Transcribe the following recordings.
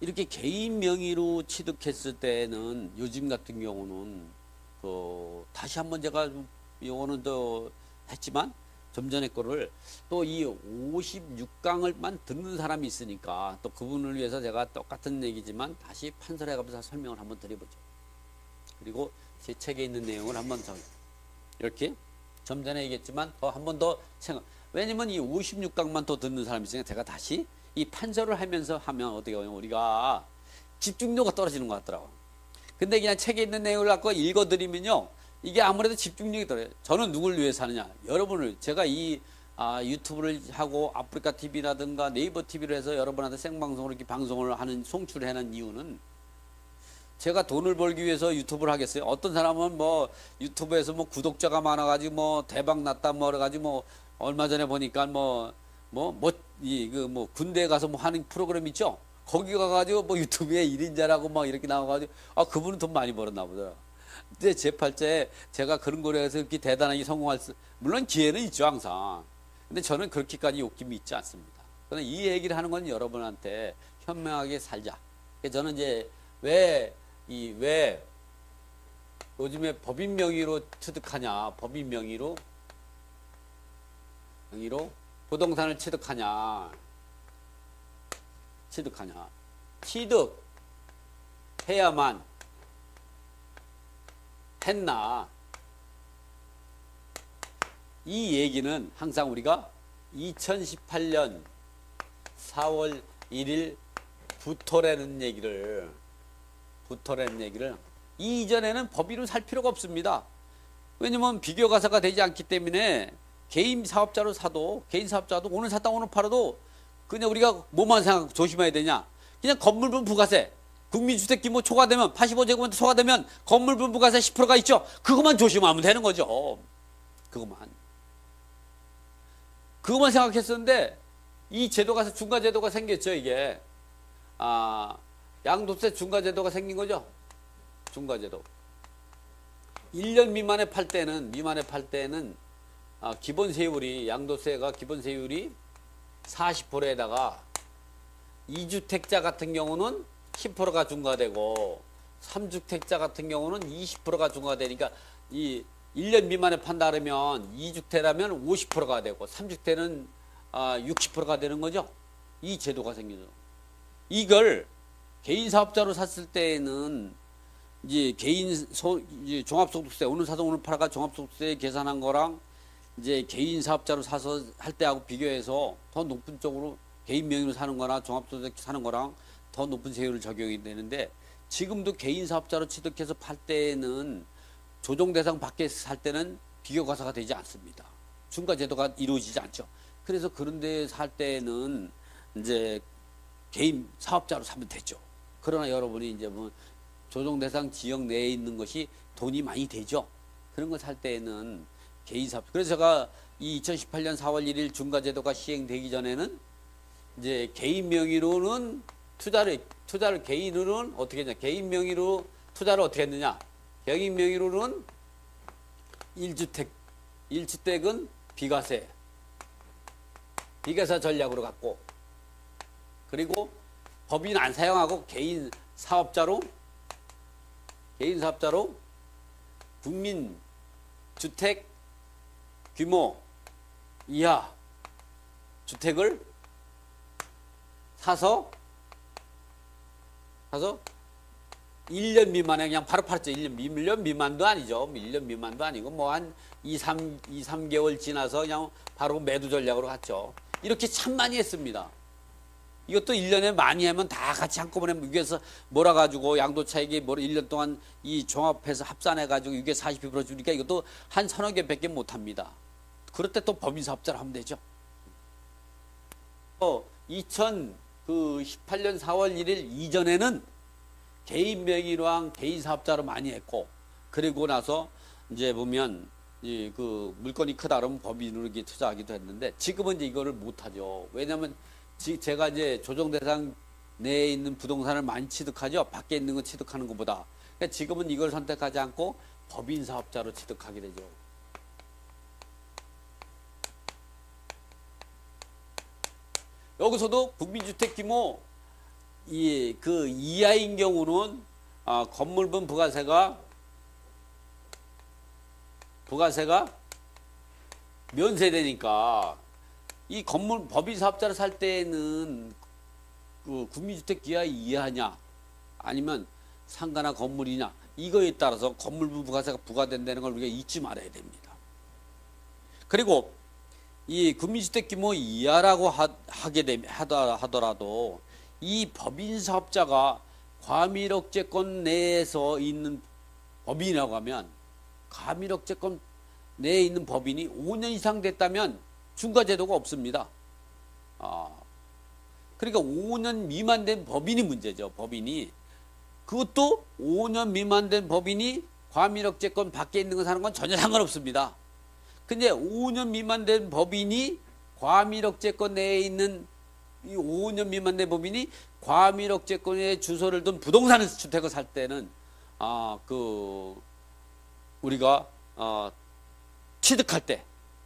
이렇게 개인 명의로 취득했을 때는 요즘 같은 경우는 그 다시 한번 제가 요거는 또 했지만 좀 전에 거를 또 이 56강을만 듣는 사람이 있으니까 또 그분을 위해서 제가 똑같은 얘기지만 다시 판설해 가면서 설명을 한번 드려보죠. 그리고 제 책에 있는 내용을 한번 더 이렇게 좀 전에 얘기했지만 더 한 번 더 생각. 왜냐면 이 56강만 더 듣는 사람이 있으니까 제가 다시 이 판서를 하면서 하면 어떻게 하냐 우리가 집중도가 떨어지는 것 같더라고. 근데 그냥 책에 있는 내용을 갖고 읽어드리면요. 이게 아무래도 집중력이 떨어요. 저는 누굴 위해서 하느냐. 여러분을 제가 이 아, 유튜브를 하고 아프리카 TV라든가 네이버 TV를 해서 여러분한테 생방송으로 이렇게 방송을 하는 송출을 하는 이유는 제가 돈을 벌기 위해서 유튜브를 하겠어요. 어떤 사람은 뭐 유튜브에서 뭐 구독자가 많아가지고 뭐 대박 났다 뭐 그래가지고 뭐 얼마 전에 보니까 뭐 뭐뭐이그 뭐 군대 가서 뭐 하는 프로그램 있죠. 거기 가가지고 뭐 유튜브에 1인자라고 막 이렇게 나와가지고 아 그분은 돈 많이 벌었나 보더라. 근데 제 팔자에 제가 그런 거를 해서 이렇게 대단하게 성공할 수 물론 기회는 있죠 항상. 근데 저는 그렇게까지 욕심이 있지 않습니다. 그러나 이 얘기를 하는 건 여러분한테 현명하게 살자. 그래서 저는 이제 왜 이 왜 요즘에 법인 명의로 취득하냐 법인 명의로 명의로 부동산을 취득하냐? 취득하냐? 취득 해야만 했나? 이 얘기는 항상 우리가 2018년 4월 1일 부터라는 얘기를 부터라는 얘기를 이전에는 법인을 살 필요가 없습니다. 왜냐면 비교 가사가 되지 않기 때문에 개인 사업자로 사도 개인 사업자도 오늘 샀다 오늘 팔아도 그냥 우리가 뭐만 생각 조심해야 되냐? 그냥 건물분 부가세. 국민주택 규모 초과되면 85제곱미터 초과되면 건물분 부가세 10%가 있죠? 그것만 조심하면 되는 거죠. 그것만. 그것만 생각했었는데 이 제도가 중과 제도가 생겼죠 이게. 아 양도세 중과 제도가 생긴 거죠? 중과 제도. 1년 미만에 팔 때는 미만에 팔 때는 아, 기본 세율이 양도세가 기본 세율이 40%에다가 2주택자 같은 경우는 10%가 중과되고 3주택자 같은 경우는 20%가 중과되니까 이 1년 미만에 판다 그러면 2주택라면 50%가 되고 3주택은 아, 60%가 되는 거죠. 이 제도가 생기죠. 이걸 개인 사업자로 샀을 때에는 이제 개인 소, 이제 종합소득세 오늘 사서 오늘 팔아가 종합소득세 계산한 거랑 이제 개인 사업자로 사서 할 때하고 비교해서 더 높은 쪽으로 개인 명의로 사는 거나 종합소득 사는 거랑 더 높은 세율을 적용이 되는데 지금도 개인 사업자로 취득해서 팔 때는 조정 대상 밖에 살 때는 비교 과세가 되지 않습니다. 중과 제도가 이루어지지 않죠. 그래서 그런 데 살 때는 이제 개인 사업자로 사면 되죠. 그러나 여러분이 이제 뭐 조정 대상 지역 내에 있는 것이 돈이 많이 되죠. 그런 거 살 때는 개인 사업. 그래서 제가 이 2018년 4월 1일 중과제도가 시행되기 전에는 이제 개인 명의로는 투자를 투자를 개인으로는 어떻게 했냐? 개인 명의로 투자를 어떻게 했느냐? 개인 명의로는 1주택 1주택은 비과세 비과세 전략으로 갖고 그리고 법인 안 사용하고 개인 사업자로 개인 사업자로 국민 주택 규모 이하 주택을 사서 사서 1년 미만에 그냥 바로 팔았죠. 1년, 1년 미만도 아니죠. 1년 미만도 아니고 뭐 한 2, 3, 2, 3개월 지나서 그냥 바로 매도 전략으로 갔죠. 이렇게 참 많이 했습니다. 이것도 1년에 많이 하면 다 같이 한꺼번에 위에서 몰아가지고 양도차익이 뭐 1년 동안 이 종합해서 합산해가지고 이게 40% 주니까 이것도 한 서너 개 밖에 못합니다. 그럴 때 또 법인사업자를 하면 되죠. 어, 2018년 4월 1일 이전에는 개인 명의로한 개인 사업자로 많이 했고 그리고 나서 이제 보면 이 그 물건이 크다 그러면 법인으로 투자하기도 했는데 지금은 이제 이거를 못 하죠. 왜냐하면 제가 이제 조정 대상 내에 있는 부동산을 많이 취득하죠. 밖에 있는 거 취득하는 것보다. 그러니까 지금은 이걸 선택하지 않고 법인 사업자로 취득하게 되죠. 여기서도 국민주택 규모 이 그 이하인 경우는 아, 건물분 부가세가 부가세가 면세되니까 이 건물 법인 사업자를 살 때는 그 국민주택 기하 이해하냐 아니면 상가나 건물이냐 이거에 따라서 건물부 부가세가 부과된다는 걸 우리가 잊지 말아야 됩니다. 그리고 이 국민주택 규모 이하라고 하, 게 되면 하더라도 이 법인 사업자가 과밀억제권 내에서 있는 법인이라고 하면 과밀억제권 내에 있는 법인이 5년 이상 됐다면 중과제도가 없습니다. 아, 그러니까 5년 미만 된 법인이 문제죠. 법인이 그것도 5년 미만 된 법인이 과밀억제권 밖에 있는 거 사는 건 전혀 상관없습니다. 근데 5년 미만 된 법인이 과밀억제권 내에 있는 이 5년 미만 된 법인이 과밀억제권에 주소를 둔 부동산 주택을 살 때는 아그 우리가 어 취득할 때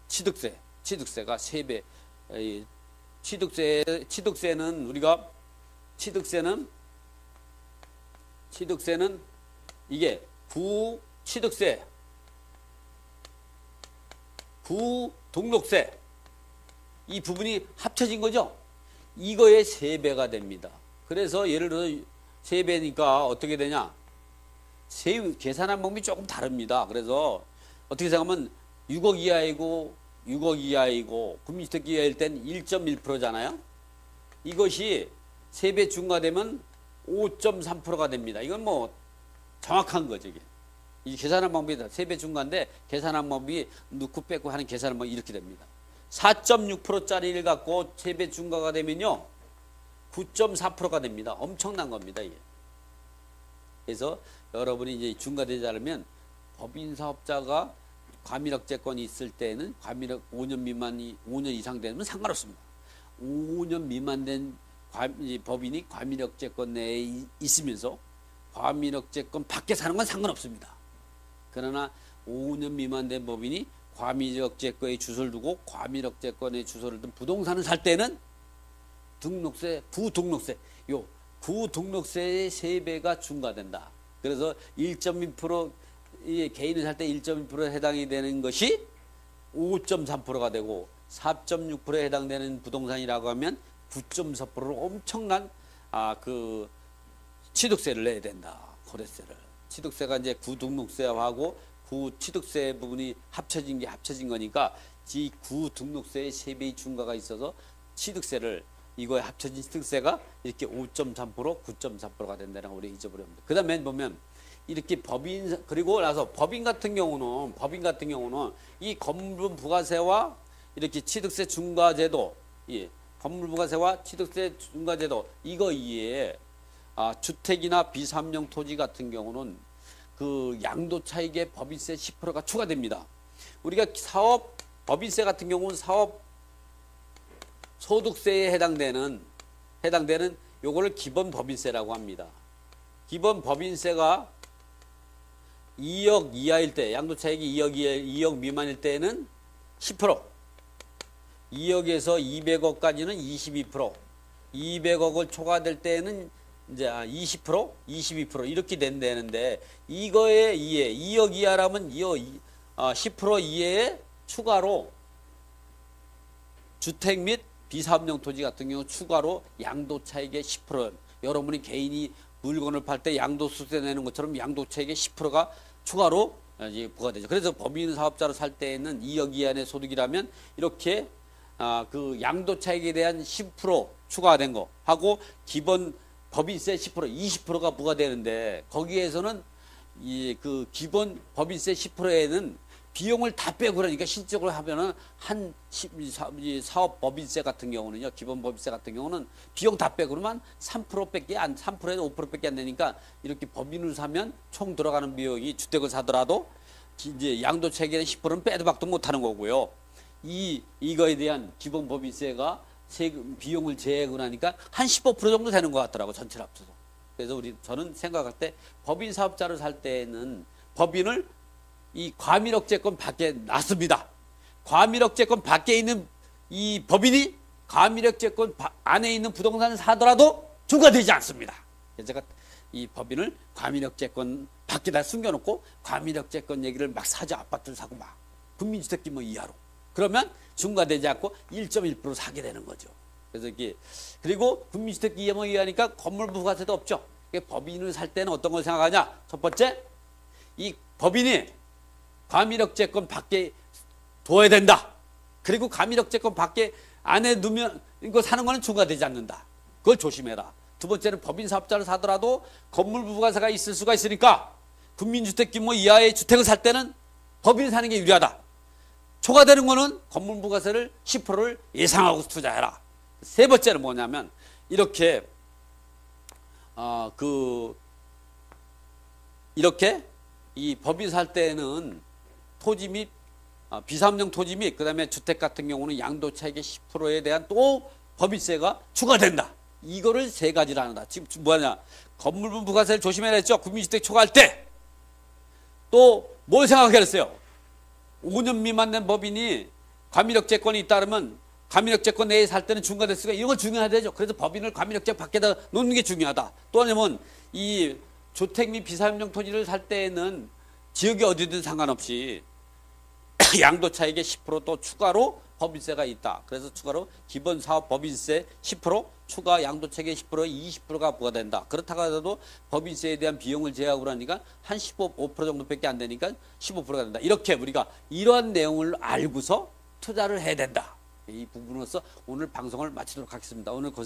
취득세 취득세가 세배 취득세 취득세는 우리가 취득세는 취득세는 이게 부 취득세 부 등록세 이 부분이 합쳐진 거죠. 이거의 세배가 됩니다. 그래서 예를 들어 세배니까 어떻게 되냐? 세 계산한 방법이 조금 다릅니다. 그래서 어떻게 생각하면 6억 이하이고 6억 이하이고 국민주택 이하일 땐 1.1%잖아요. 이것이 세배 중과되면 5.3%가 됩니다. 이건 뭐 정확한 거죠. 이게. 이 계산한 방법이 세배 중과인데 계산한 방법이 넣고 빼고 하는 계산은 뭐 이렇게 됩니다. 4.6%짜리를 갖고 세 배 중과가 되면요. 9.4%가 됩니다. 엄청난 겁니다. 이게. 그래서 여러분이 이제 중과되지 않으면 법인 사업자가 과밀억제권이 있을 때는 과밀억 5년 미만이 5년 이상 되면 상관없습니다. 5년 미만 된 법인이 과밀억제권 내에 있으면서 과밀억제권 밖에 사는 건 상관없습니다. 그러나 5년 미만 된 법인이 과밀억제권에 주소를 두고 과밀억제권에 주소를 둔 부동산을 살 때는 등록세, 부등록세, 요 부등록세의 세배가 중과된다. 그래서 1.2% 개인을 살 때 1.2% 해당이 되는 것이 5.3%가 되고 4.6%에 해당되는 부동산이라고 하면 9.4%로 엄청난 아 그 취득세를 내야 된다. 거래세를. 취득세가 이제 구등록세하고 구취득세 부분이 합쳐진 게 합쳐진 거니까 이 구등록세의 세배의 중과가 있어서 취득세를 이거에 합쳐진 취득세가 이렇게 5.3% 9.4%가 된다는 걸 우리 잊어버립니다. 그 다음에 보면 이렇게 법인 그리고 나서 법인 같은 경우는 법인 같은 경우는 이 건물 부가세와 이렇게 취득세 중과제도 예, 건물 부가세와 취득세 중과제도 이거 이에 아, 주택이나 비삼용 토지 같은 경우는 그 양도 차익의 법인세 10%가 추가됩니다. 우리가 사업 법인세 같은 경우는 사업 소득세에 해당되는 해당되는 요거를 기본 법인세라고 합니다. 기본 법인세가 2억 이하일 때 양도 차익이 2억 이하, 2억 미만일 때는 10% 2억에서 200억까지는 22% 200억을 초과될 때는 이제 20% 22% 이렇게 된다는데 이거에 이해 2억 이하라면 2억 10% 이하에 추가로 주택 및 비사업용 토지 같은 경우 추가로 양도차익의 10% 여러분이 개인이 물건을 팔 때 양도수세 내는 것처럼 양도차익의 10%가 추가로 부과되죠. 그래서 법인 사업자로 살 때에는 2억 이하의 소득이라면 이렇게 아, 그 양도차익에 대한 10% 추가된 거 하고 기본 법인세 10% 20%가 부과되는데 거기에서는 이 그 기본 법인세 10%에는 비용을 다 빼고 그러니까 실적으로 하면은 한 사업 법인세 같은 경우는요 기본 법인세 같은 경우는 비용 다 빼고 그러면 3%밖에 안 3%에서 5%밖에 안 되니까 이렇게 법인을 사면 총 들어가는 비용이 주택을 사더라도 이제 양도 체계의 10%는 빼도 박도 못하는 거고요. 이 이거에 대한 기본 법인세가 세금 비용을 제액을 하니까 한 15% 정도 되는 것 같더라고 전체를 합쳐서 그래서 우리 저는 생각할 때 법인 사업자를 살 때는 법인을 이 과밀억제권 밖에 놨습니다. 과밀억제권 밖에 있는 이 법인이 과밀억제권 안에 있는 부동산을 사더라도 중과되지 않습니다. 그래서 제가 이 법인을 과밀역재권 밖에다 숨겨놓고 과밀역재권 얘기를 막 사죠. 아파트를 사고 막 국민주택 규모 이하로. 그러면 중과되지 않고 1.1% 사게 되는 거죠. 그래서 이게 그리고 국민주택 규모 이하니까 건물 부가세도 없죠. 법인을 살 때는 어떤 걸 생각하냐? 첫 번째, 이 법인이 과밀역재권 밖에 둬야 된다. 그리고 과밀역재권 밖에 안에 두면 이거 사는 거는 중과되지 않는다. 그걸 조심해라. 두 번째는 법인 사업자를 사더라도 건물 부가세가 있을 수가 있으니까 국민주택 규모 이하의 주택을 살 때는 법인 사는 게 유리하다. 초과되는 거는 건물 부가세를 10%를 예상하고 투자해라. 세 번째는 뭐냐면 이렇게 어, 그 이렇게 이 법인 살 때는 토지 및 어, 비삼령 토지 및 그다음에 주택 같은 경우는 양도 차익의 10%에 대한 또 법인세가 추가된다. 이거를 세 가지를 하는다. 지금 뭐냐? 건물분 부가세를 조심해야 했죠. 국민주택 초과할 때. 또 뭘 생각하게 했어요? 5년 미만 된 법인이 과밀역재권이 있다면 과밀역재권 내에 살 때는 중과됐으니까 이런 건 중요하대죠. 그래서 법인을 과밀역재 밖에다 놓는 게 중요하다. 또 하나는 이 주택 및 비사업용 토지를 살 때에는 지역이 어디든 상관없이 양도차익의 10%또 추가로 법인세가 있다. 그래서 추가로 기본 사업 법인세 10% 추가 양도차익의 10%에 20%가 부과된다. 그렇다고 하더라도 법인세에 대한 비용을 제약으로 하니까 한 15, 5% 정도밖에 안 되니까 15%가 된다. 이렇게 우리가 이러한 내용을 알고서 투자를 해야 된다. 이 부분으로서 오늘 방송을 마치도록 하겠습니다. 오늘 고생